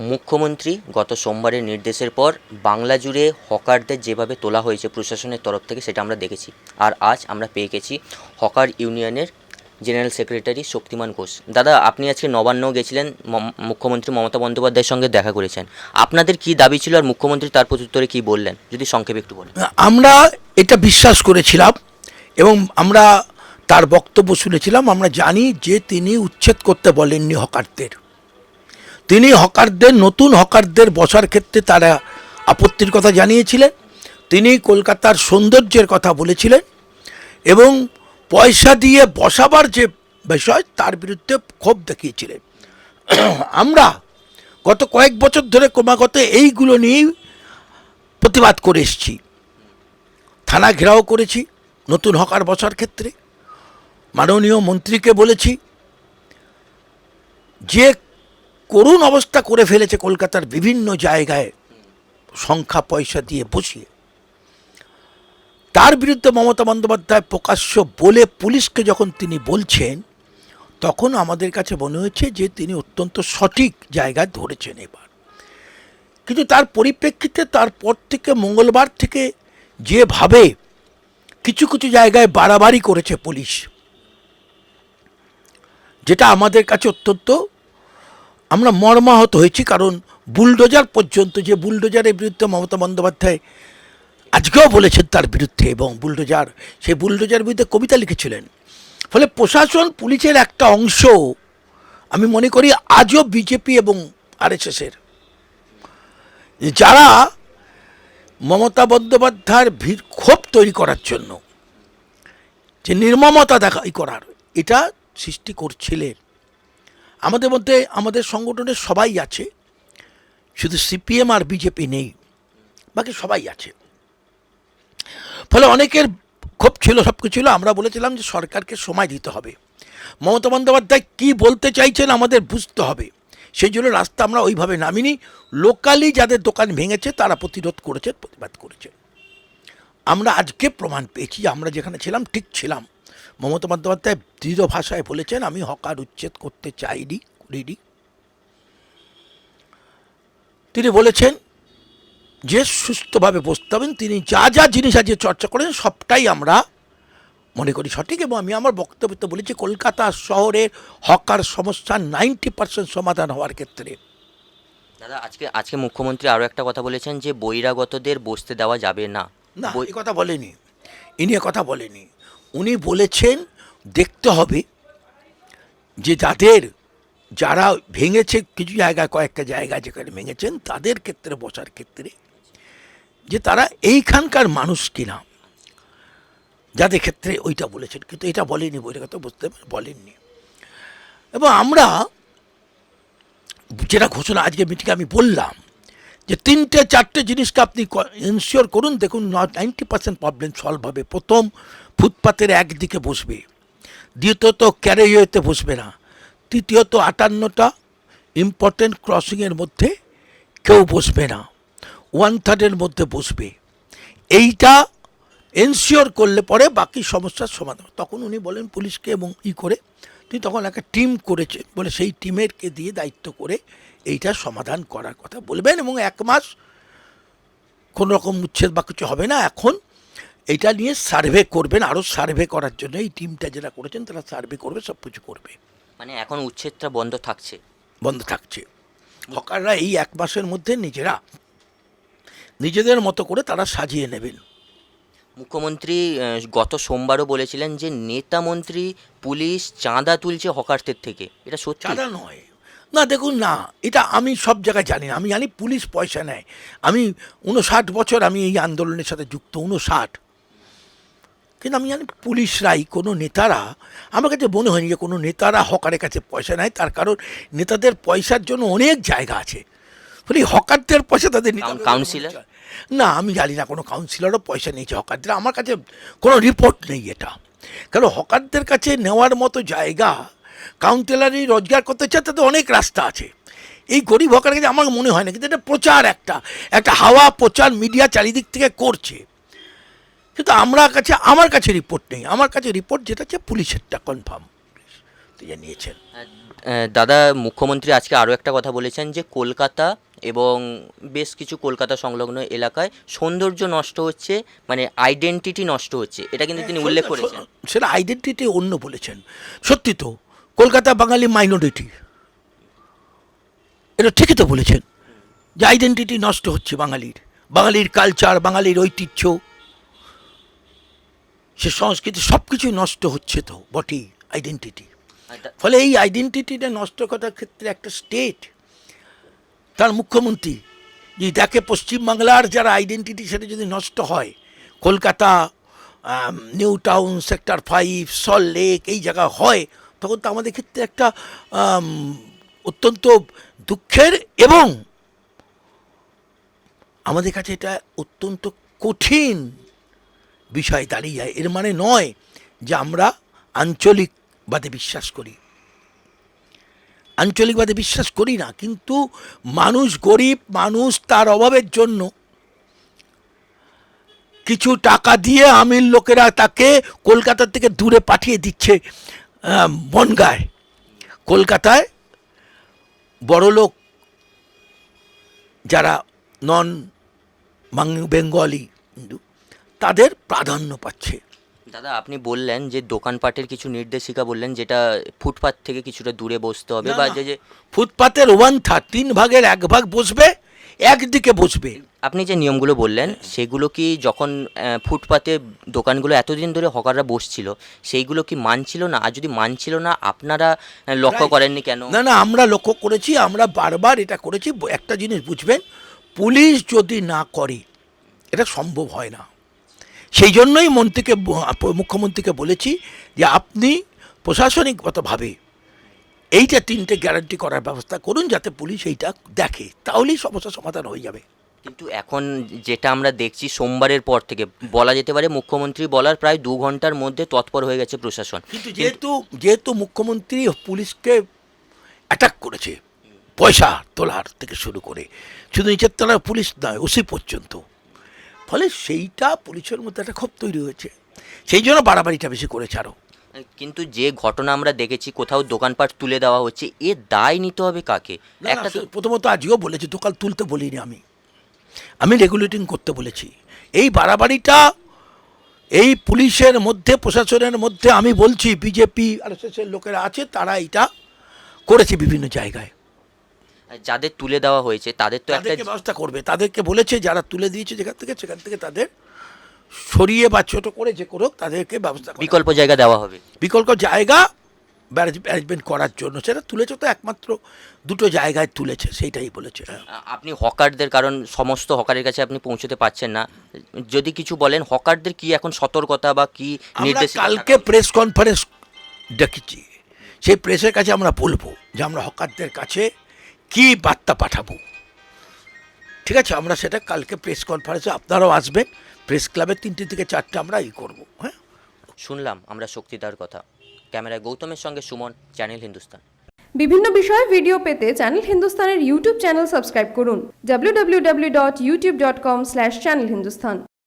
মুখ্যমন্ত্রী গত সোমবারের নির্দেশের পর বাংলা জুড়ে হকারদের যেভাবে তোলা হয়েছে প্রশাসনের তরফ থেকে সেটা আমরা দেখেছি। আর আজ আমরা পেয়ে গেছি হকার ইউনিয়নের জেনারেল সেক্রেটারি শক্তিমান ঘোষ। দাদা, আপনি আজকে নবান্ন গেছিলেন মুখ্যমন্ত্রী মমতা বন্দ্যোপাধ্যায়ের সঙ্গে দেখা করেছেন। আপনাদের কি দাবি ছিল আর মুখ্যমন্ত্রী তার প্রত্যুত্তরে কি বললেন? যদি সংক্ষেপে একটু বলেন। আমরা এটা বিশ্বাস করেছিলাম এবং আমরা তার বক্তব্য শুনেছিলাম। আমরা জানি যে তিনি উচ্ছেদ করতে বলেননি হকারদের। তিনি হকারদের, নতুন হকারদের বসার ক্ষেত্রে তারা আপত্তির কথা জানিয়েছিলেন। তিনি কলকাতার সৌন্দর্যের কথা বলেছিলেন এবং পয়সা দিয়ে বসাবার যে বিষয়, তার বিরুদ্ধে ক্ষোভ দেখিয়েছিলেন। আমরা গত কয়েক বছর ধরে ক্রমাগত এইগুলো নিয়েই প্রতিবাদ করে এসেছি। থানা ঘেরাও করেছি, নতুন হকার বসার ক্ষেত্রে। মাননীয় মন্ত্রীকে বলেছি, যে করুণ অবস্থা করে ফেলেছে কলকাতার বিভিন্ন জায়গায় সংখ্যা পয়সা দিয়ে বসিয়ে। তার বিরুদ্ধে মমতা বন্দ্যোপাধ্যায় প্রকাশ্য বলে পুলিশকে যখন তিনি বলছেন, তখন আমাদের কাছে মনে হয়েছে যে তিনি অত্যন্ত সঠিক জায়গায় ধরেছেন এবার। কিন্তু তার পরিপ্রেক্ষিতে তারপর থেকে মঙ্গলবার থেকে যেভাবে কিছু কিছু জায়গায় বাড়াবাড়ি করেছে পুলিশ, যেটা আমাদের কাছে অত্যন্ত আমরা মর্মাহত হয়েছি, কারণ বুলডোজার পর্যন্ত যে বুলডোজারের বিরুদ্ধে মমতা বন্দ্যোপাধ্যায় আজকেও বলেছেন তার বিরুদ্ধে, এবং বুলডোজার, সেই বুলডোজার বিরুদ্ধে কবিতা লিখেছিলেন। ফলে প্রশাসন, পুলিশের একটা অংশ, আমি মনে করি আজও বিজেপি এবং আরএসএসের। যারা মমতা বন্দ্যোপাধ্যায়ের ভিড় ক্ষোভ তৈরি করার জন্য যে নির্মমতা দেখা ই করার, এটা সৃষ্টি করছিলেন। আমাদের মধ্যে, আমাদের সংগঠনের সবাই আছে, শুধু সিপিএম আর বিজেপি নেই, বাকি সবাই আছে। ফলে অনেকের ক্ষোভ ছিল, সব কিছু ছিল, আমরা বলেছিলাম যে সরকারকে সময় দিতে হবে। মমতা বন্দ্যোপাধ্যায় কী বলতে চাইছেন আমাদের বুঝতে হবে। সেই জন্য রাস্তা আমরা ওইভাবে নামিনি, লোকালি যাদের দোকান ভেঙেছে, তারা প্রতিরোধ করেছে, প্রতিবাদ করেছে। আমরা আজকে প্রমাণ পেয়েছি আমরা যেখানে ছিলাম, ঠিক ছিলাম। মমতা বন্দ্যোপাধ্যায় দৃঢ় ভাষায় বলেছেন আমি হকার উচ্ছেদ করতে চাইনি করিনি। তিনি বলেছেন যে সুস্থভাবে বসতে হবেন তিনি যা যা জিনিস আজকে চর্চা করেন সবটাই আমরা মনে করি সঠিক এবং আমি আমার বক্তব্যতে বলেছি কলকাতা শহরের হকার সমস্যা নাইনটি পার্সেন্ট সমাধান হওয়ার ক্ষেত্রে। দাদা আজকে আজকে মুখ্যমন্ত্রী আরও একটা কথা বলেছেন যে বহিরাগতদের বসতে দেওয়া যাবে না। না কথা বলেনি ইনি এ কথা বলেনি। উনি বলেছেন, দেখতে হবে যে যাদের যারা ভেঙেছে কিছু জায়গা কয়েকটা জায়গা যেখানে ভেঙেছেন, তাদের ক্ষেত্রে, বসার ক্ষেত্রে, যে তারা এইখানকার মানুষ কিনা। যাদের ক্ষেত্রে ওইটা বলেছেন, কিন্তু এটা বলেনি বইটা কথা বুঝতে বলেননি। এবং আমরা যেটা ঘোষণা, আজকে মিটিংয়ে আমি বললাম যে তিনটে, চারটে জিনিসকে আপনি ইনশিওর করুন। দেখুন নাইনটি পার্সেন্ট প্রবলেম সলভ হবে প্রথম। ফুটপাতের একদিকে বসবে, দ্বিতীয়ত ক্যারেজওয়েতে বসবে না, তৃতীয়ত আটান্নটা ইম্পর্টেন্ট ক্রসিংয়ের মধ্যে কেউ বসবে না ওয়ান থার্ডের মধ্যে বসবে। এইটা এনশিওর করলে পরে বাকি সমস্যার সমাধান তখন উনি বলেন পুলিশকে এবং ই করে, তিনি তখন একটা টিম করেছে বলে সেই টিমেরকে দিয়ে দায়িত্ব করে এইটা সমাধান করার কথা বলবেন এবং এক মাস কোনো রকম উচ্ছেদ বা কিছু হবে না। এখন এটা নিয়ে সার্ভে করবেন আরও সার্ভে করার জন্য। এই টিমটা যারা করেছেন তারা সার্ভে করবে সব কিছু করবে। মানে এখন উচ্ছেদটা বন্ধ থাকছে? বন্ধ থাকছে। হকাররা এই এক মাসের মধ্যে নিজেরা নিজেদের মতো করে তারা সাজিয়ে নেবেন। মুখ্যমন্ত্রী গত সোমবারও বলেছিলেন যে নেতা মন্ত্রী পুলিশ চাঁদা তুলছে হকারদের থেকে। এটা সত্যি? চাঁদা নয়। না দেখুন না এটা আমি সব জায়গায় জানি না। আমি জানি পুলিশ পয়সা নেয়। আমি উনষাট বছর আমি এই আন্দোলনের সাথে যুক্ত উনষাট কিন্তু আমি জানি পুলিশরাই কোনো নেতারা আমার কাছে মনে হয়নি যে কোনো নেতারা হকারের কাছে পয়সা নেয় তার কারণ নেতাদের পয়সার জন্য অনেক জায়গা আছে। ফলে হকারদের পয়সা তাদের। কাউন্সিলর? না আমি জানি না কোনো কাউন্সিলরও পয়সা নিয়েছে হকারদের। আমার কাছে কোনো রিপোর্ট নেই এটা। কারণ হকারদের কাছে নেওয়ার মতো জায়গা কাউন্সিলারই রোজগার করতে চায় তাতে অনেক রাস্তা আছে। এই গরিব হকার কাছে আমার মনে হয় না কিন্তু এটা প্রচার একটা একটা হাওয়া প্রচার মিডিয়া চারিদিক থেকে করছে। কিন্তু আমরা কাছে আমার কাছে রিপোর্ট নেই। আমার কাছে রিপোর্ট যেটা হচ্ছে পুলিশেরটা কনফার্ম নিয়েছেন। আহ, আহ, দাদা মুখ্যমন্ত্রী আজকে আরও একটা কথা বলেছেন যে কলকাতা এবং বেশ কিছু কলকাতা সংলগ্ন এলাকায় সৌন্দর্য নষ্ট হচ্ছে মানে আইডেন্টিটি নষ্ট হচ্ছে। এটা কিন্তু তিনি উল্লেখ করেছেন। সেটা আইডেন্টিটি অন্য বলেছেন। সত্যি তো কলকাতা বাঙালি মাইনরিটি এটা ঠিকই তো বলেছেন যে আইডেন্টিটি নষ্ট হচ্ছে বাঙালির। বাঙালির কালচার বাঙালির ঐতিহ্য। সে সংস্কৃতি সব কিছুই নষ্ট হচ্ছে তো বটেই আইডেন্টিটি ফলে এই আইডেন্টিটিটা নষ্ট করার ক্ষেত্রে একটা স্টেট তার মুখ্যমন্ত্রী যে দেখে পশ্চিমবাংলার যারা আইডেন্টিটি সেটা যদি নষ্ট হয় Kolkata New Town sector five Salt Lake এই জায়গা হয় তখন তো আমাদের ক্ষেত্রে একটা অত্যন্ত দুঃখের এবং আমাদের কাছে এটা অত্যন্ত কঠিন বিষয় দাঁড়িয়ে যায়। এর মানে নয় যে আমরা আঞ্চলিকবাদে বিশ্বাস করি। আঞ্চলিকবাদে বিশ্বাস করি না, কিন্তু মানুষ গরিব মানুষ তার অভাবের জন্য কিছু টাকা দিয়ে আমির লোকেরা তাকে কলকাতা থেকে দূরে পাঠিয়ে দিচ্ছে বনগায়। কলকাতায় বড়লোক যারা নন বেঙ্গলি হিন্দু তাদের প্রাধান্য পাচ্ছে। দাদা আপনি বললেন যে দোকানপাটের কিছু নির্দেশিকা বললেন যেটা ফুটপাত থেকে কিছুটা দূরে বসতে হবে বা যে যে ফুটপাতের ওয়ান থার্ড তিন ভাগের এক ভাগ বসবে একদিকে বসবে। আপনি যে নিয়মগুলো বললেন সেগুলো কি যখন ফুটপাতে দোকানগুলো এতদিন ধরে হকাররা বসছিল সেইগুলো কি মানছিল না? আর যদি মানছিল না আপনারা লক্ষ্য করেননি কেন? না না আমরা লক্ষ্য করেছি আমরা বারবার এটা করেছি একটা জিনিস বুঝবেন পুলিশ যদি না করে এটা সম্ভব হয় না। সেই জন্যই মন্ত্রীকে মুখ্যমন্ত্রীকে বলেছি যে আপনি প্রশাসনিকগতভাবে এইটা তিনটে গ্যারান্টি করার ব্যবস্থা করুন যাতে পুলিশ এইটা দেখে তাহলেই সমস্যা সমাধান হয়ে যাবে। কিন্তু এখন যেটা আমরা দেখছি সোমবারের পর থেকে বলা যেতে পারে মুখ্যমন্ত্রী বলার প্রায় দু ঘণ্টার মধ্যে তৎপর হয়ে গেছে প্রশাসন। কিন্তু যেহেতু যেহেতু মুখ্যমন্ত্রী পুলিশকে অ্যাটাক করেছে পয়সা তোলার থেকে শুরু করে শুধু নিচের তলার পুলিশ নয় ওসি পর্যন্ত। ফলে সেইটা পুলিশের মধ্যে একটা ক্ষোভ তৈরি হয়েছে। সেই জন্য বাড়াবাড়িটা বেশি করেছে আরও কিন্তু যে ঘটনা আমরা দেখেছি কোথাও দোকানপাট তুলে দেওয়া হচ্ছে এ দায় নিতে হবে কাকে? একটা প্রথমত আজও বলেছি দোকান তুলতে বলিনি আমি। আমি রেগুলেটিং করতে বলেছি। এই বাড়াবাড়িটা এই পুলিশের মধ্যে প্রশাসনের মধ্যে আমি বলছি বিজেপি আর লোকেরা আছে তারা এটা করেছে বিভিন্ন জায়গায়। যাদের তুলে দেওয়া হয়েছে তাদের তো একটা ব্যবস্থা করবে। তাদেরকে বলেছে যারা তুলে দিয়েছে যেখান থেকে সেখান থেকে তাদের সরিয়ে বা ছোট করে যে করুক তাদেরকে ব্যবস্থা বিকল্প জায়গা দেওয়া হবে। বিকল্প জায়গা ম্যানেজমেন্ট করার জন্য। সেটা তুলেছে তো একমাত্র দুটো জায়গায় তুলেছে সেইটাই বলেছে। হ্যাঁ। আপনি হকারদের কারণ সমস্ত হকারের কাছে আপনি পৌঁছতে পারছেন না। যদি কিছু বলেন হকারদের কি এখন সতর্কতা বা কি নির্দেশ কালকে প্রেস কনফারেন্স ডেকেছি। সেই প্রেসের কাছে আমরা বলব যে আমরা হকারদের কাছে কি বার্তা পাঠাবো? ঠিক আছে আমরা সেটা কালকে প্রেস কনফারেন্সে আপনারাও আসবেন প্রেস ক্লাবের তিনটে থেকে চারটে আমরা ই করব হ্যাঁ? শুনলাম আমরা শক্তিদার কথা। ক্যামেরায় গৌতমের সঙ্গে সুমন চ্যানেল হিন্দুস্তান। বিভিন্ন বিষয়ে ভিডিও পেতে চ্যানেল হিন্দুস্তানের ইউটিউব চ্যানেল সাবস্ক্রাইব করুন www.youtube.com/channelhindustan